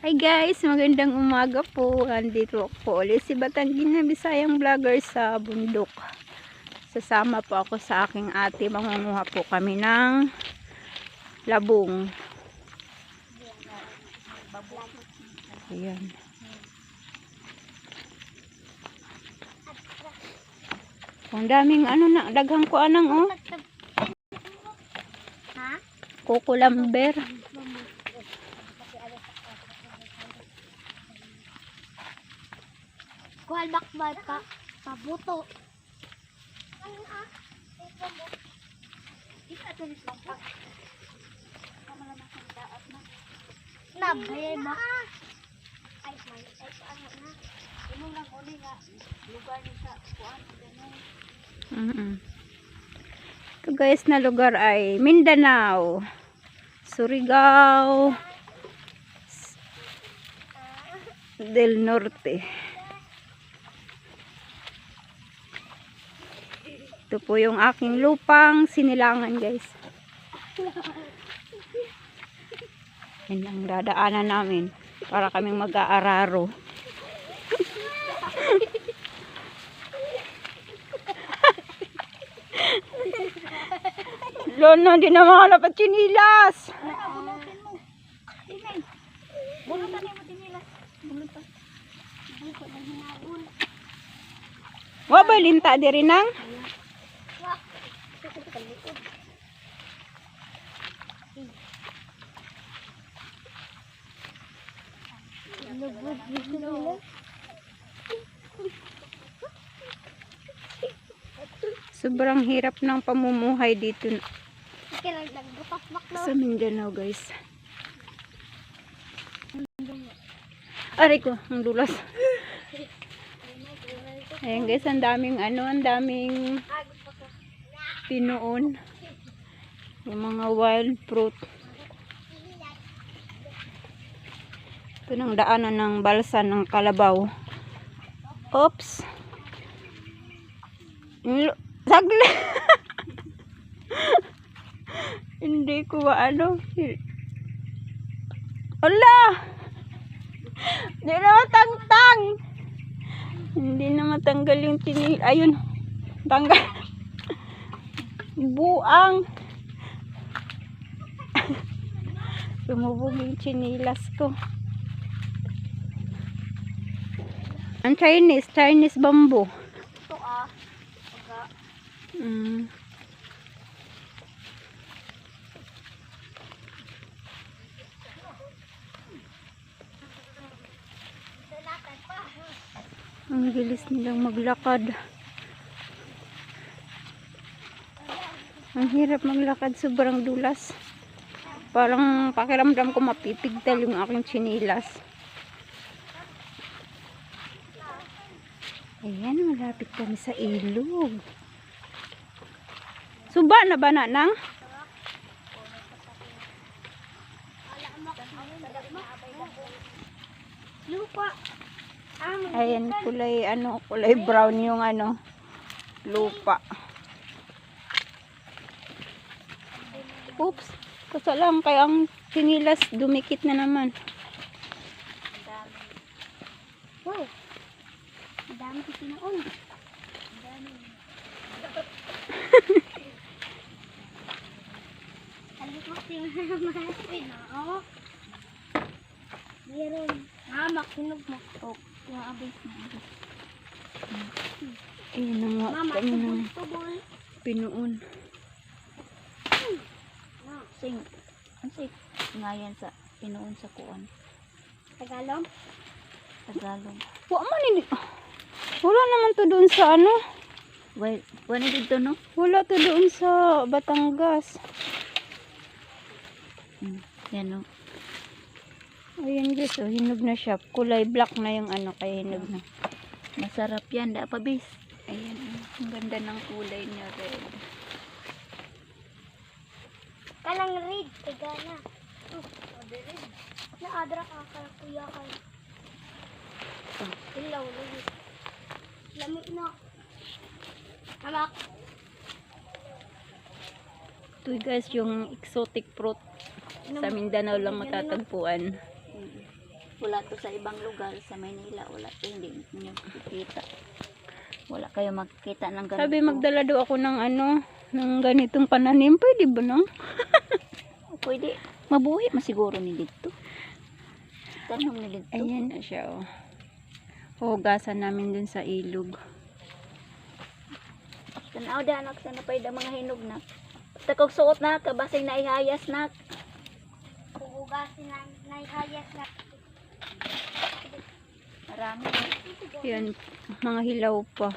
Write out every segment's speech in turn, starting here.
Hi guys, magandang umaga po. Andito po ulit si Batanggin na Bisayang vlogger sa bundok. Sasama po ako sa aking ate. Mangunguha po kami ng labong. Ayan. Ang daming ano na, daghang ko anang oh. Ha? Kukulamber. Kuhal bakbay pa. Pabuto. Ano ah? Nabay ba? Ay, may ay ano na. Inong lang uli nga lugar ni sa kuan ganun. -mm. Ito guys na lugar ay Mindanao, Surigao del Norte. Ito po yung aking lupang sinilangan guys. Yan ang dadaanan namin para kaming mag-aararo. Lono, di na makalap at chinilas. Bulutan mo tinilas. Bulutan. Bulutan ng hinabol. Wabay linta di rin ang. Dito. Sobrang hirap ng pamumuhay dito sa Mindanao guys. Aray ko, ang dulas. Ayan guys, ang daming ano, ang daming pinuon. Yung mga wild fruit. Ito ng daanan ng balsa ng kalabaw. Oops. Saglit. Hindi ko ano. Ala! Hindi na matangtang. Hindi na matanggal yung tinil. Ayun. Tanggal. Buang. Lumubog yung chinilas ko. Ang Chinese, Chinese bamboo. Ito ah. Pagka. Mm. Ang bilis nilang maglakad. Ang hirap maglakad, sobrang dulas. Parang pakiramdam ko mapipigtal yung aking chinilas. Ayan, malapit kami sa ilog. Suba na ba na nang? Lupa. Ang Ayan, kulay, ano, kulay brown yung ano, lupa. Oops, kasalang kaya ang sinilas dumikit na naman. Madami ko pinaon. Madami. Alit mo si Mahaswin, oo. Meron. Mama, kinog mo. O, yung abis mo. Ayan na nga Mama, tubol-tubol. pinuon. Sing, ang sing, nga yan sa pinuon sa kuwan. Tagalog? Tagalog. Wa man ini. Wala naman to doon sa ano. Well, wala dito no? Wala to doon sa Batangas. Hmm. Yan no. Ayan guys, oh, hinog na siya. Kulay black na yung ano, kaya hinog na. Masarap yan, da pa bis. Ayan, oh, ang ganda ng kulay niya red. Kanang read. Tagana. Oh, read. Naadra ka ka, kuya ka. Oh. Ilaw, lagi. Lamig na. Amak. Ito guys, yung exotic fruit sa Mindanao lang matatagpuan. Wala to sa ibang lugar. Sa Maynila, wala to. Hindi nyo makikita. Wala kayo makikita ng ganito. Sabi magdala daw ako ng ano, ng ganitong pananim. Pwede ba nang? Pwede. Mabuhi masiguro ni dito. Tanong ni dito. Ayan na siya oh. Hugasan namin dun sa ilog. Tanaw da anak sana pa mga hinog na. Takog suot na kabasing na ihayas na. Kuhugasin na naihayas na. Marami. Yan, mga hilaw pa.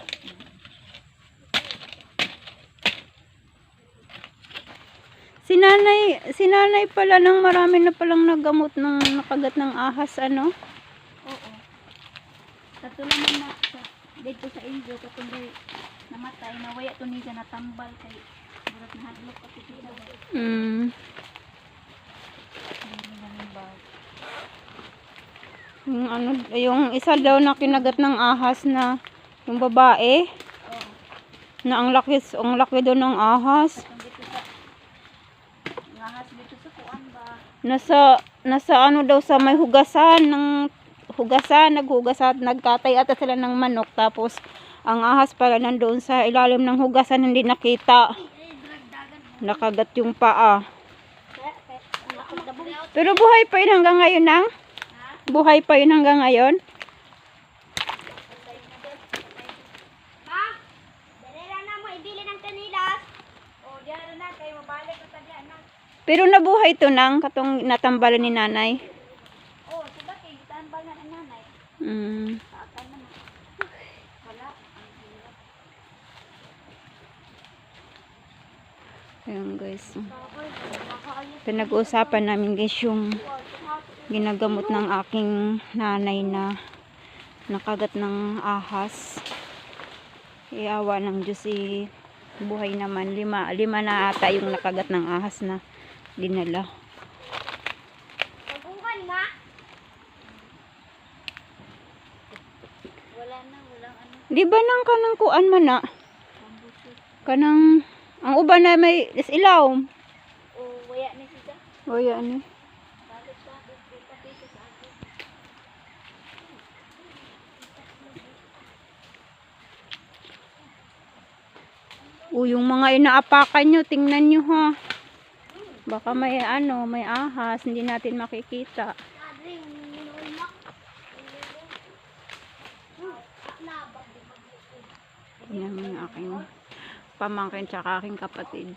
Sinanay, sinanay pala ng marami na palang nagamot ng nakagat ng ahas, ano? Katulad man na sa dito sa inyo katong day namatay na waya to niya natambal kay burat na hadlok kasi sila ba. Mm. Yung ano, yung isa daw na kinagat ng ahas na yung babae Oo. na ang laki, ang laki daw ng ahas. Dito sa ngahas dito sa kuan ba. Nasa nasa ano daw sa may hugasan ng hugasan, naghugas at nagkatay ata sila ng manok tapos ang ahas pala nandoon sa ilalim ng hugasan hindi nakita. Nakagat yung paa. Pero buhay pa yun hanggang ngayon nang? Buhay pa yun hanggang ngayon? Pero nabuhay to nang katong natambalan ni nanay. Oh, sila kay tambal na ang nanay. Mm. Ayun guys. Pinag-uusapan namin guys yung ginagamot ng aking nanay na nakagat ng ahas. Iawa ng Diyos eh, buhay naman. Lima, lima na ata yung nakagat ng ahas na dinala. Pag-ungan nga. Wala na, walang ano. Di ba nang kanang kuan man na? Kanang, ang uban na may ilaw. O, waya ni siya. Sa akin. O yung mga inaapakan nyo, tingnan nyo ha. Baka may ano, may ahas, hindi natin makikita. Yan yung aking pamangkin tsaka aking kapatid.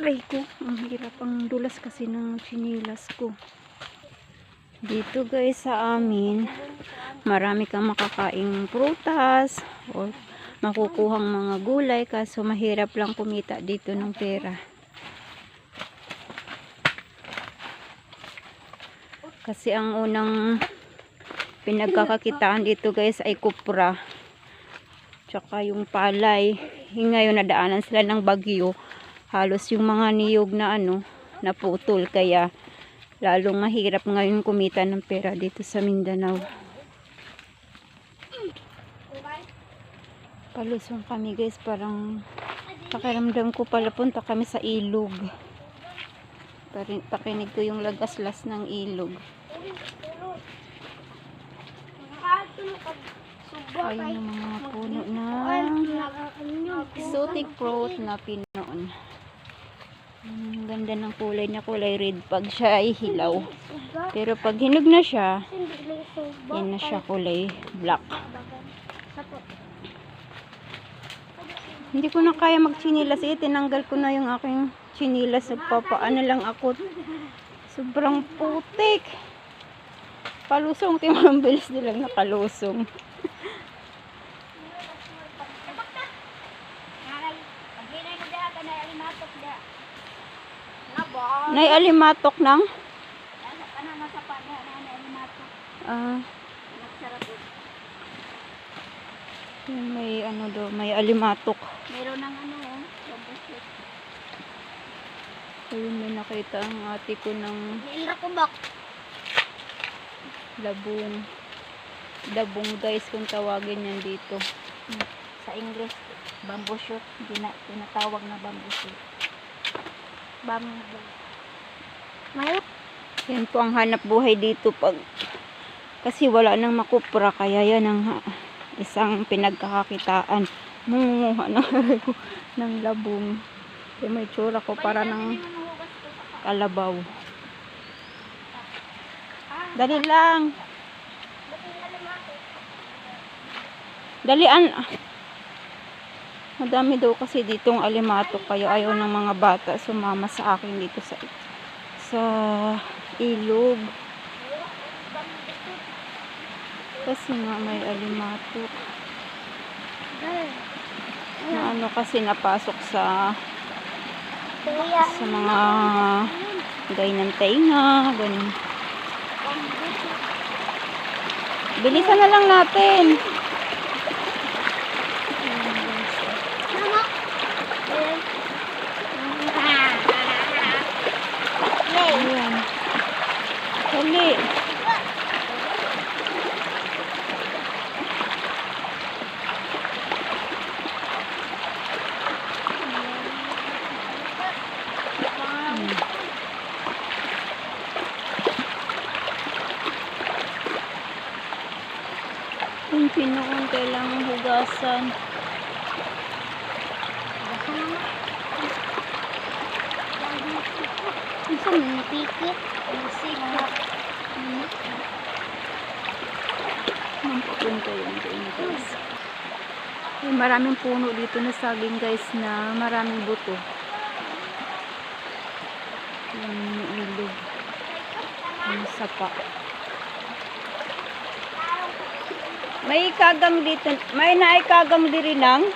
Aray ko, ang hirap ang dulas kasi ng chinilas ko. Dito guys sa amin, marami kang makakaing prutas o makukuhang mga gulay kaso mahirap lang kumita dito ng pera. Kasi ang unang pinagkakakitaan dito guys ay kupra tsaka yung palay. Yung ngayon nadaanan sila ng bagyo. Halos yung mga niyog na ano naputol. Kaya lalong mahirap ngayon kumita ng pera dito sa Mindanao. Palusong kami guys. Parang pakiramdam ko pala punta kami sa ilog. Pakinig ko yung lagaslas ng ilog ayun yung mga puno na exotic fruit na pinoon. Ang ganda ng kulay niya, kulay red pag siya ay hilaw. Pero pag hinog na siya, yan na siya kulay black. Hindi ko na kaya magchinilas eh. Tinanggal ko na yung aking chinilas. Nagpapaano lang ako. Sobrang putik. Palusong. Tingnan ang bilis nilang nakalusong. Nay alimatok nang? Ano, nasa pa niya, ano, ano, nato. Ah, Nagsarap po. yun, may ano daw, may alimatok. Meron ng ano, oh. Pambusog. Ayun, may nakita ang ate ko ng Nilrakubak. labong. Dabong guys kung tawagin yan dito. Sa English, bamboo shoot. Gina, tinatawag na bamboo shoot. Bamboo. May Yan po ang hanap buhay dito pag kasi wala nang makupra kaya yan ang ha- isang pinagkakakitaan. Munguha ng, ng labong. Kaya may tsura ko para ng kalabaw. Dali lang. Dalian. Madami daw kasi ditong alimato kaya ayaw ng mga bata sumama sa akin dito sa sa ilog. Kasi nga may alimato. Na ano kasi napasok sa sa mga gay ng tainga, ganun. Bilisan na lang natin. mama. Play. Ayan. Dali. Hmm. Yung pinoon kailangan hugasan. Isa may pikit. Isig na. Ang papunta yun doon guys. May maraming puno dito na saging guys na maraming buto. Yung ilog. Yung sapa. May ikagang dito. May naikagang diri lang.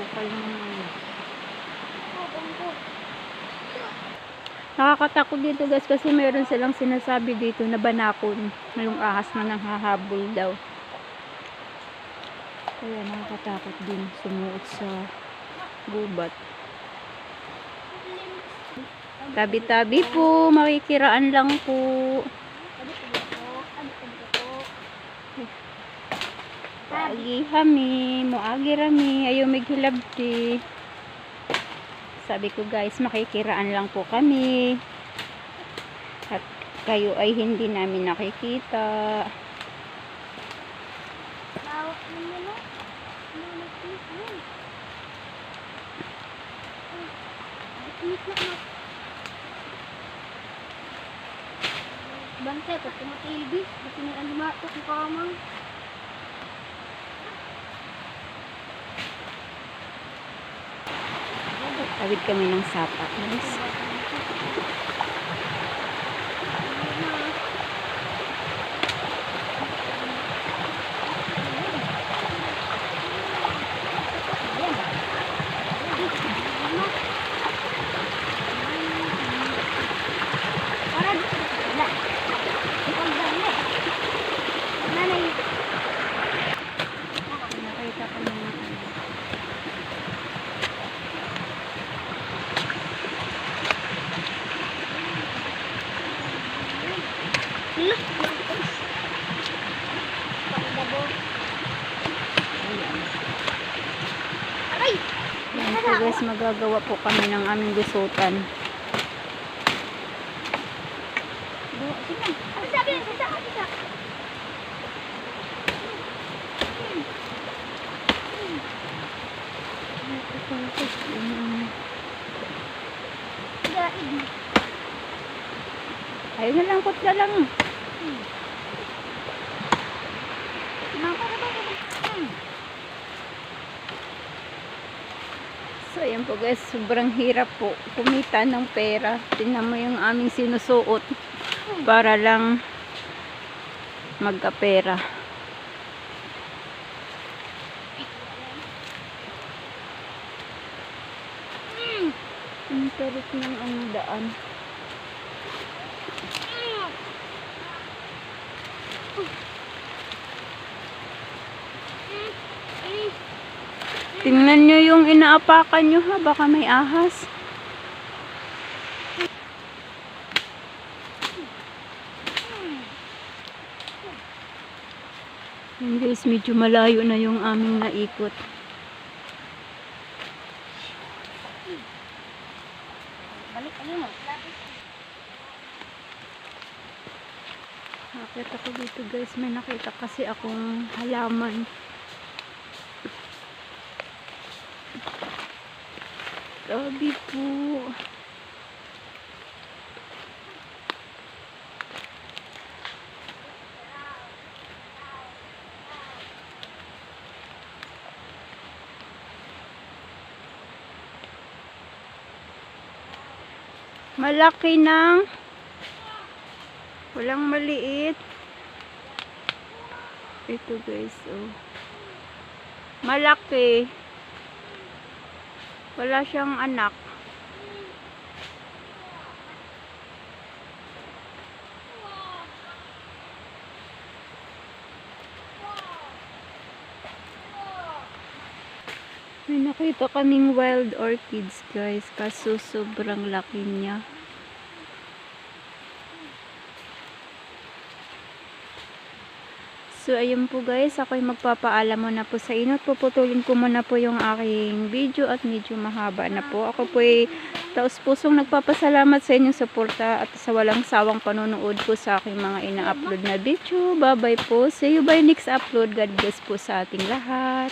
Pasukal naman. Nakakatakot dito guys kasi meron silang sinasabi dito na banakon. Mayroong ahas na nanghahabol daw. Kaya nakakatakot din sumuot sa gubat. Tabi-tabi po, makikiraan lang po. Agi hami, moagi rami, ayaw mighilabti. Sabi ko guys, makikiraan lang po kami. At kayo ay hindi namin nakikita. No? Lulupit yun. Bukit na mo. Bantay, pag tumatilbi, Tawid kami ng sapa. Guys. Para dito. Wala. Ikaw dali. Nanay. Nakita ko na ano. Look. Pagdabo. Aray! Yan po guys, magagawa po kami ng aming. Gaig. Ayun na lang, kutla lang. So, ayan po guys, sobrang hirap po kumita ng pera. Tingnan mo yung aming sinusuot para lang magkapera. Ang tarik ng ang daan. Tingnan nyo yung inaapakan nyo ha, baka may ahas. Yan guys, medyo malayo na yung aming naikot. Balik ano mo? Bakit ako dito guys, may nakita kasi akong halaman. Grabe po. Malaki ng walang maliit. Ito guys, oh. Malaki. Wala siyang anak. May nakita kaming wild orchids guys, kaso sobrang laki niya. So, ayun po guys, ako'y magpapaalam muna po sa inyo at puputulin ko muna po yung aking video at medyo mahaba na po. Ako po ay taos pusong nagpapasalamat sa inyong suporta at sa walang sawang panonood po sa aking mga ina-upload na video. Bye bye po. See you by next upload. God bless po sa ating lahat.